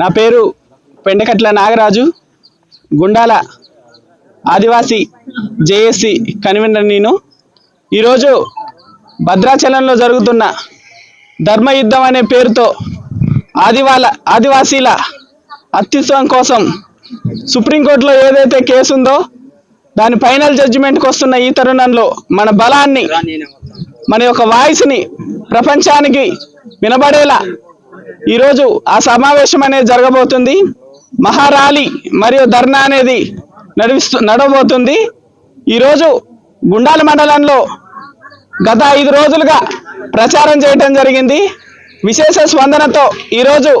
నా పేరు Pendakatla Nagaraju. Gundala Adivasi JAC convener నేను. ఈరోజు భద్రాచలంలో జరుగుతున్న ధర్మయుద్ధం అనే పేరుతో ఆదివాల ఆదివాసీల అత్యుత్సవం కోసం సుప్రీంకోర్టులో ఏదైతే కేసు ఉందో దాని ఫైనల్ జడ్జిమెంట్కి వస్తున్న ఈ తరుణంలో మన బలాన్ని మన యొక్క వాయిస్ని ప్రపంచానికి వినబడేలా ఈరోజు ఆ సమావేశం అనేది జరగబోతుంది. మహారాలి మరియు ధర్నా అనేది నడిపిస్తూ నడవబోతుంది. ఈరోజు గుండాల మండలంలో గత ఐదు రోజులుగా ప్రచారం చేయడం జరిగింది. విశేష స్పందనతో ఈరోజు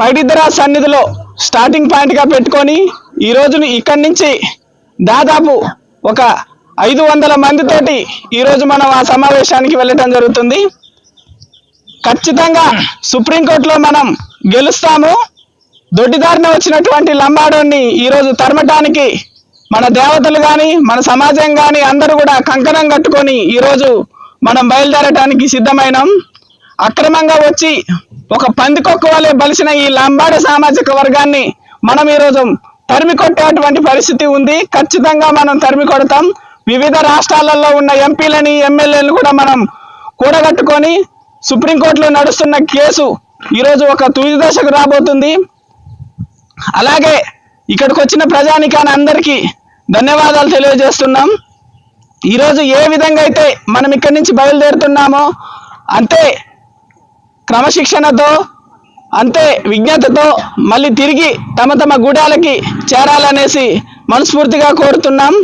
పైడిద్దరా సన్నిధిలో స్టార్టింగ్ పాయింట్గా పెట్టుకొని ఈ ఇక్కడి నుంచి దాదాపు ఒక ఐదు వందల మందితోటి ఈరోజు మనం ఆ సమావేశానికి వెళ్ళటం జరుగుతుంది. ఖచ్చితంగా సుప్రీంకోర్టులో మనం గెలుస్తాము. దొడ్డిదారిన వచ్చినటువంటి లంబాడోని ఈరోజు తరమటానికి మన దేవతలు కానీ మన సమాజం కానీ అందరూ కూడా కంకణం కట్టుకొని ఈరోజు మనం బయలుదేరటానికి సిద్ధమైనాం. అక్రమంగా వచ్చి ఒక పందికొక్క వలె బలిసిన ఈ లంబాడ సామాజిక వర్గాన్ని మనం ఈరోజు తరిమి కొట్టేటువంటి పరిస్థితి ఉంది. ఖచ్చితంగా మనం తరిమి కొడతాం వివిధ రాష్ట్రాలలో ఉన్న ఎంపీలని ఎమ్మెల్యేలను కూడా మనం కూడగట్టుకొని సుప్రీంకోర్టులో నడుస్తున్న కేసు ఈరోజు ఒక తుది దశకు రాబోతుంది. అలాగే ఇక్కడికి వచ్చిన ప్రజానికాన్ని అందరికీ ధన్యవాదాలు తెలియజేస్తున్నాం. ఈరోజు ఏ విధంగా అయితే మనం ఇక్కడి నుంచి బయలుదేరుతున్నామో అంతే క్రమశిక్షణతో అంతే విజ్ఞతతో మళ్ళీ తిరిగి తమ తమ గూడాలకి చేరాలనేసి మనస్ఫూర్తిగా కోరుతున్నాం.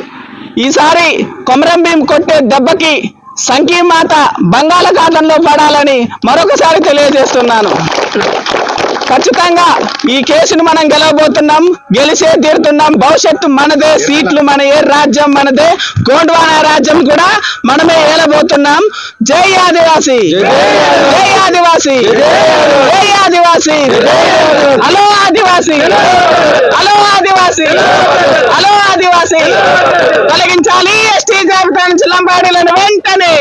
ఈసారి కొమరం భీం కొట్టే దెబ్బకి సంకీమాత బంగాళాఖాతంలో పడాలని మరొకసారి తెలియజేస్తున్నాను. ఖచ్చితంగా ఈ కేసును మనం గెలవబోతున్నాం గెలిచే తీరుతున్నాం. భవిష్యత్తు మనదే సీట్లు మనయే రాజ్యం మనదే గోండ్వానా రాజ్యం కూడా మనమే ఏలబోతున్నాం. జై ఆదివాసి! జై ఆదివాసి! జై Adivasi! Hello Adivasi! Hello Adivasi! Hello Adivasi! తొలగించాలి ఎస్టీ జాబితా నుంచి లంబాడీలను వెంటనే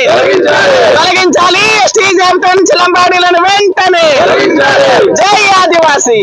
తొలగించాలి. ఎస్టీ జాబితా నుంచి లంబాడీలను వెంటనే జై ఆదివాసి.